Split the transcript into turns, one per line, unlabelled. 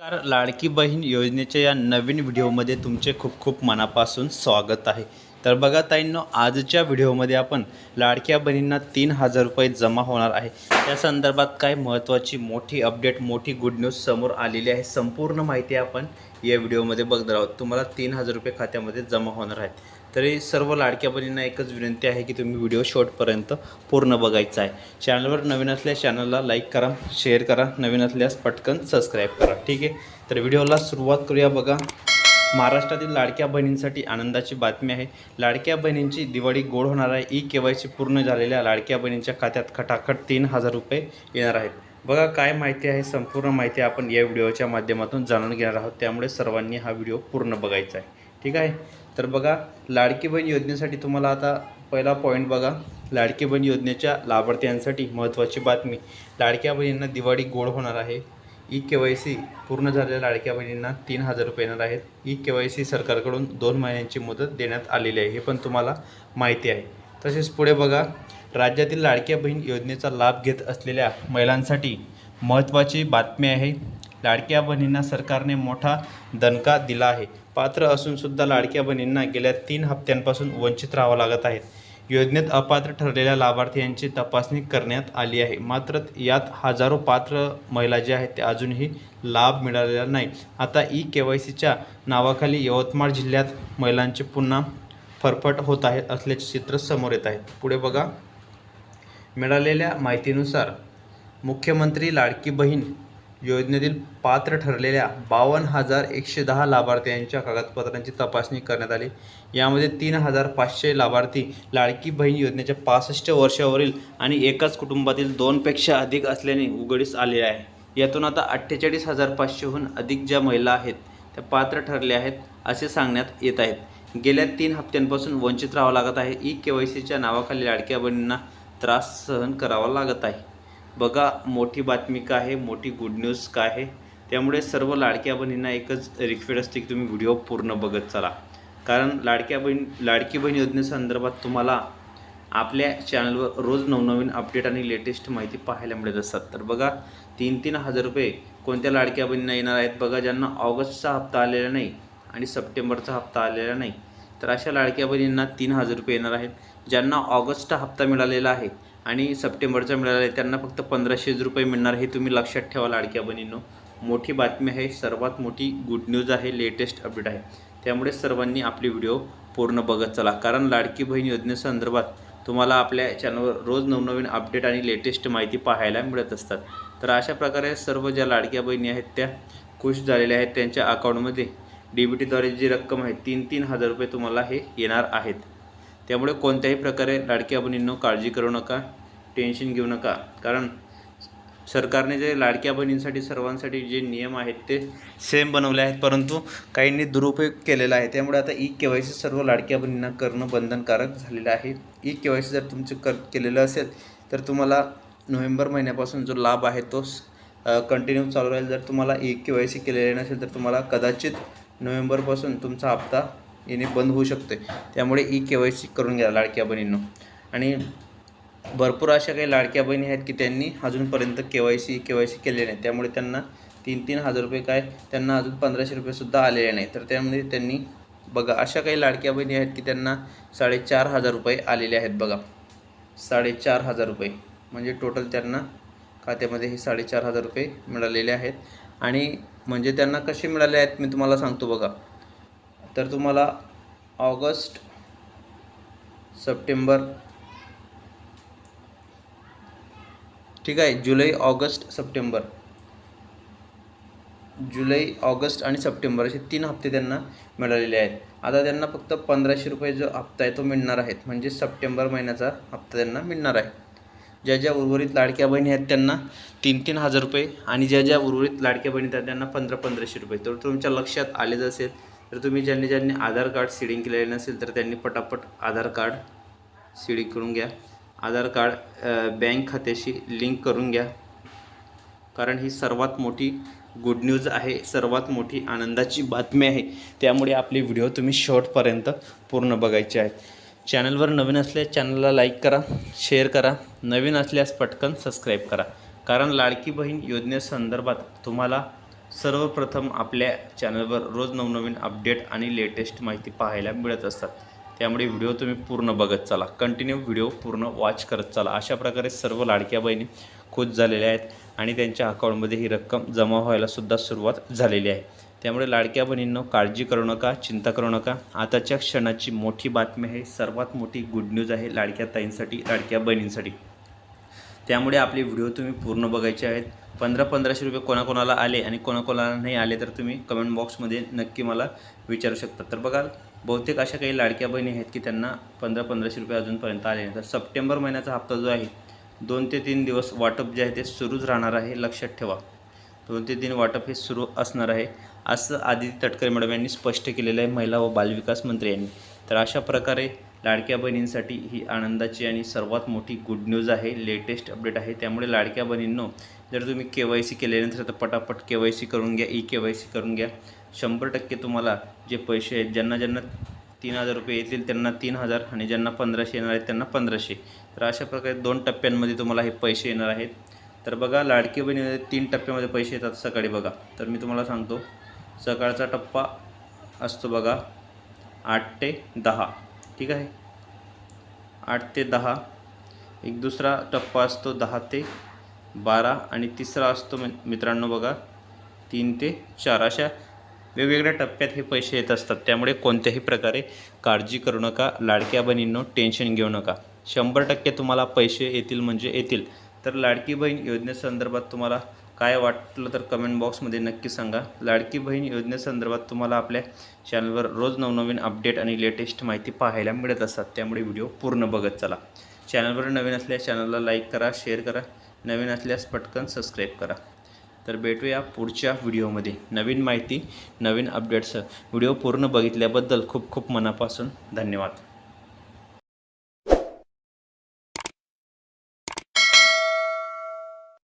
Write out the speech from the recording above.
नमस्कार लाडकी बहीण योजनेच्या या नवीन व्हिडिओमध्ये तुमचे खूप खूप मनापासून स्वागत आहे. तर बघा ताईंनो आजच्या व्हिडिओमध्ये आपण लाडक्या बहिणींना तीन हजार रुपये जमा होणार आहे. त्या संदर्भात काय महत्त्वाची मोठी अपडेट मोठी गुड न्यूज समोर आलेली आहे. संपूर्ण माहिती आपण या व्हिडिओमध्ये बघणार आहोत. तुम्हाला तीन हजार रुपये खात्यामध्ये जमा होणार आहेत. तरी सर्व लाडक्या बहिणींना एकच विनंती आहे की तुम्ही व्हिडिओ शॉर्टपर्यंत पूर्ण बघायचा आहे. चॅनलवर नवीन असल्यास चॅनलला लाईक करा शेअर करा नवीन असल्यास पटकन सबस्क्राईब करा. ठीक आहे? तर व्हिडिओला सुरुवात करूया बघा. महाराष्ट्रातील लाडक्या बहिणींसाठी आनंदाची बातमी आहे. लाडक्या बहिणींची दिवाळी गोड होणार आहे. ई के वाय सी पूर्ण झालेल्या लाडक्या बहिणींच्या खात्यात खटाखट तीन हजार रुपये येणार आहेत. बघा काय माहिती आहे? संपूर्ण माहिती आपण या व्हिडिओच्या माध्यमातून जाणून घेणार आहोत. त्यामुळे सर्वांनी हा व्हिडिओ पूर्ण बघायचा आहे. ठीक आहे? तर बघा लाडकी बहीण योजनेसाठी तुम्हाला आता पहिला पॉईंट बघा. लाडकी बहीण योजनेच्या लाभार्थ्यांसाठी महत्त्वाची बातमी. लाडक्या बहिणींना दिवाळी गोड होणार आहे. ई के वाय सी पूर्ण झालेल्या लाडक्या बहिणींना तीन हजार रुपये येणार आहेत. ई के वाय सी सरकारकडून दोन महिन्यांची मुदत देण्यात आलेली आहे. हे पण तुम्हाला माहिती आहे. तसेच पुढे बघा राज्यातील लाडक्या बहीण योजनेचा लाभ घेत असलेल्या महिलांसाठी महत्त्वाची बातमी आहे. लाडक्या बहिणींना सरकारने मोठा दणका दिला आहे. पात्र असूनसुद्धा लाडक्या बहिणींना गेल्या तीन हप्त्यांपासून वंचित राहावं लागत आहे. योजनेत अपात्र ठरलेल्या लाभार्थ्यांची तपासणी करण्यात आली आहे. मात्र यात हजारो पात्र महिला ज्या आहेत त्या अजूनही लाभ मिळालेला नाही. आता ई के वाय सीच्या नावाखाली यवतमाळ जिल्ह्यात महिलांचे पुन्हा फरफट होत आहे असल्याचे चित्र समोर येत आहे. पुढे बघा. मिळालेल्या माहितीनुसार मुख्यमंत्री लाडकी बहीण योजनेतील पात्र ठरलेल्या बावन्न हजार एकशे दहा लाभार्थ्यांच्या कागदपत्रांची तपासणी करण्यात आली. यामध्ये तीन हजार पाचशे लाभार्थी लाडकी बहीण योजनेच्या पासष्ट वर्षावरील आणि एकाच कुटुंबातील दोनपेक्षा अधिक असल्याने उघडीस आले आहे. यातून आता अठ्ठेचाळीस हजार पाचशेहून अधिक ज्या महिला आहेत त्या पात्र ठरल्या आहेत असे सांगण्यात येत आहेत. गेल्या तीन हप्त्यांपासून वंचित राहावं लागत आहे. ई के वाय सीच्या नावाखाली लाडक्या बहिणींना त्रास सहन करावा लागत आहे. बघा मोठी बातमी काय आहे मोठी गुड न्यूज काय आहे. त्यामुळे सर्व लाडक्या बहिणींना एकच रिक्वेस्ट असते की तुम्ही व्हिडिओ पूर्ण बघत चला. कारण लाडक्या बहीण लाडकी बहीण योजनेसंदर्भात तुम्हाला आपल्या चॅनलवर रोज नवनवीन अपडेट आणि लेटेस्ट माहिती पाहायला मिळत असतात. तर बघा तीन तीन हजार रुपये कोणत्या लाडक्या बहिणींना येणार आहेत बघा ज्यांना ऑगस्टचा हप्ता आलेला नाही आणि सप्टेंबरचा हप्ता आलेला नाही. तर अशा लाडक्या बहिणींना तीन हजार रुपये येणार आहेत. ज्यांना ऑगस्टचा हप्ता मिळालेला आहे आणि सप्टेंबरचा मिळाला आहे त्यांना फक्त पंधराशे रुपये मिळणार हे तुम्ही लक्षात ठेवा लाडक्या बहिणींनो. मोठी बातमी आहे सर्वात मोठी गुड न्यूज आहे लेटेस्ट अपडेट आहे. त्यामुळे सर्वांनी आपली व्हिडिओ पूर्ण बघत चला. कारण लाडकी बहीण योजनेसंदर्भात तुम्हाला आपल्या चॅनलवर रोज नवनवीन अपडेट आणि लेटेस्ट माहिती पाहायला मिळत असतात. तर अशा प्रकारे सर्व ज्या लाडक्या बहिणी आहेत त्या खुश झालेल्या आहेत. त्यांच्या अकाउंटमध्ये डी बी टीद्वारे जी रक्कम आहे तीन तीन हजार रुपये तुम्हाला हे येणार आहेत. त्यामुळे कोणत्याही प्रकारे लाडक्या बहिणींनो काळजी करू नका टेन्शन घेऊ नका. कारण सरकारने जे लाडक्या बहिणींसाठी सर्वांसाठी जे नियम आहेत ते सेम बनवले आहेत. परंतु काहींनी दुरुपयोग केलेला आहे. त्यामुळे आता ई के वाय सी सर्व लाडक्या बहिणींना करणं बंधनकारक झालेलं आहे. ई के वाय सी जर तुमचं कर केलेलं असेल तर तुम्हाला नोव्हेंबर महिन्यापासून जो लाभ आहे तो कंटिन्यू चालू राहील. जर तुम्हाला ई के वाय सी केलेले नसेल तर तुम्हाला कदाचित नोव्हेंबरपासून तुमचा हप्ता येणे बंद होऊ शकते त्यामुळे ई के वाय सी करून घ्या लाडक्या बहिणींनो. आणि भरपूर अशा काही लाडक्या बहिणी आहेत की त्यांनी अजूनपर्यंत K Y C K Y C केले नाही. त्यामुळे त्यांना तीन तीन हजार रुपये काय त्यांना अजून पंधराशे रुपयेसुद्धा आलेले नाही तर त्यामध्ये त्यांनी बघा अशा काही लाडक्या बहिणी आहेत की त्यांना साडेचार हजार रुपये आलेले आहेत बघा. साडेचार हजार रुपये. म्हणजे टोटल त्यांना खात्यामध्ये हे साडेचार हजार रुपये मिळालेले आहेत. आणि म्हणजे त्यांना कसे मिळाले आहेत मी तुम्हाला सांगतो बघा. तर तुम्हाला ऑगस्ट सप्टेंबर ठीक आहे जुलै ऑगस्ट सप्टेंबर. जुलै ऑगस्ट आणि सप्टेंबर असे तीन हप्ते त्यांना मिळालेले आहेत. आता त्यांना फक्त पंधराशे रुपये जो हप्ता आहे तो मिळणार आहेत. म्हणजे सप्टेंबर महिन्याचा हप्ता त्यांना मिळणार आहे. ज्या ज्या उर्वरित लाडक्या बहिणी आहेत त्यांना तीन तीन हजार रुपये आणि ज्या ज्या उर्वरित लाडक्या बहिणी आहेत त्यांना पंधरा पंधराशे रुपये. तर तुमच्या लक्षात आलेच असेल तर तुम्ही ज्यांनी ज्यांनी आधार कार्ड सिडिंग केलेले नसेल तर त्यांनी पटापट आधार कार्ड सिडिंग करून घ्या. आधार कार्ड बँक खात्याशी लिंक करून घ्या. कारण ही सर्वात मोठी गुड न्यूज आहे सर्वात मोठी आनंदाची बातमी आहे. त्यामुळे आपले व्हिडिओ तुम्ही शॉर्टपर्यंत पूर्ण बघायचे आहेत. चॅनलवर नवीन असल्यास चॅनलला लाईक करा शेअर करा. नवीन असल्यास पटकन सबस्क्राईब करा. कारण लाडकी बहीण योजनेसंदर्भात तुम्हाला सर्वप्रथम आपल्या चॅनलवर रोज नवनवीन अपडेट आणि लेटेस्ट माहिती पाहायला मिळत असतात. त्यामुळे व्हिडिओ तुम्ही पूर्ण बघत चाला. कंटिन्यू व्हिडिओ पूर्ण वॉच करत चाला. अशा प्रकारे सर्व लाडक्या बहिणी खुश झालेल्या आहेत आणि त्यांच्या अकाउंटमध्ये ही रक्कम जमा व्हायला सुद्धा सुरुवात झालेली आहे. त्यामुळे लाडक्या बहिणींनो काळजी करू नका चिंता करू नका. आताच्या क्षणाची मोठी बातमी आहे. सर्वात मोठी गुड न्यूज आहे लाडक्या ताईंसाठी लाडक्या बहिणींसाठी. त्यामुळे आपले व्हिडिओ तुम्ही पूर्ण बघायचे आहेत. पंधरा पंधराशे रुपये कोणाकोणाला आले आणि कोणाकोणाला नाही आले तर तुम्ही कमेंट बॉक्समध्ये नक्की मला विचारू शकता. तर बघा बहुतेक अशा काही लाडक्या बहिणी आहेत की त्यांना पंधरा पंधराशे रुपये अजूनपर्यंत आले नाही. तर सप्टेंबर महिन्याचा हप्ता जो आहे दोन ते तीन दिवस वाटप जे आहे ते सुरूच राहणार आहे. लक्षात ठेवा. दोन ते तीन वाटप हे सुरू असणार आहे. असं आदिती तटकरे मॅडम यांनी स्पष्ट केलेलं आहे महिला व बालविकास मंत्री यांनी. तर अशा प्रकारे लाडक्या बहिणींसाठी ही आनंदाची आणि सर्वात मोठी गुड न्यूज आहे लेटेस्ट अपडेट आहे. त्यामुळे लाडक्या बहिणींनो जर तुम्ही के वाय सी केल्यानंतर तर पटापट के वाय सी करून घ्या ई के वाय सी करून घ्या. शंभर टक्के तुम्हाला जे पैसे आहेत ज्यांना ज्यांना तीन हजार रुपये येतील त्यांना तीन हजार आणि ज्यांना पंधराशे येणार आहेत त्यांना पंधराशे. तर अशा प्रकारे दोन टप्प्यांमध्ये तुम्हाला हे पैसे येणार आहेत. तर बघा लाडकी बहिणीमध्ये तीन टप्प्यामध्ये पैसे येतात सकाळी बघा. तर मी तुम्हाला सांगतो सकाळचा टप्पा असतो बघा आठ ते दहा. ठीक आहे? आठ ते दहा. एक दुसरा टप्पा असतो दहा ते बारा आणि तिसरा असतो मित्रांनो बघा तीन ते चार. अशा वेगवेगळ्या टप्प्यात हे पैसे येत असतात. त्यामुळे कोणत्याही प्रकारे काळजी करू नका. लाडक्या बहिणींनो टेन्शन घेऊ नका. शंभर टक्के तुम्हाला पैसे येतील म्हणजे येतील. तर लाडकी बहीण योजनेसंदर्भात तुम्हाला काय वाटलं तर कमेंट बॉक्समध्ये नक्की सांगा. लाडकी बहीण योजनेसंदर्भात तुम्हाला आपल्या चॅनलवर रोज नवनवीन अपडेट आणि लेटेस्ट माहिती पाहायला मिळत असतात. त्यामुळे व्हिडिओ पूर्ण बघत चला. चॅनलवर नवीन असल्यास चॅनलला लाईक करा शेअर करा. नवीन असल्यास पटकन सबस्क्राईब करा. तर भेटूया पुढच्या व्हिडिओमध्ये नवीन माहिती नवीन अपडेट्स व्हिडिओ पूर्ण बघितल्याबद्दल खूप खूप मनापासून धन्यवाद.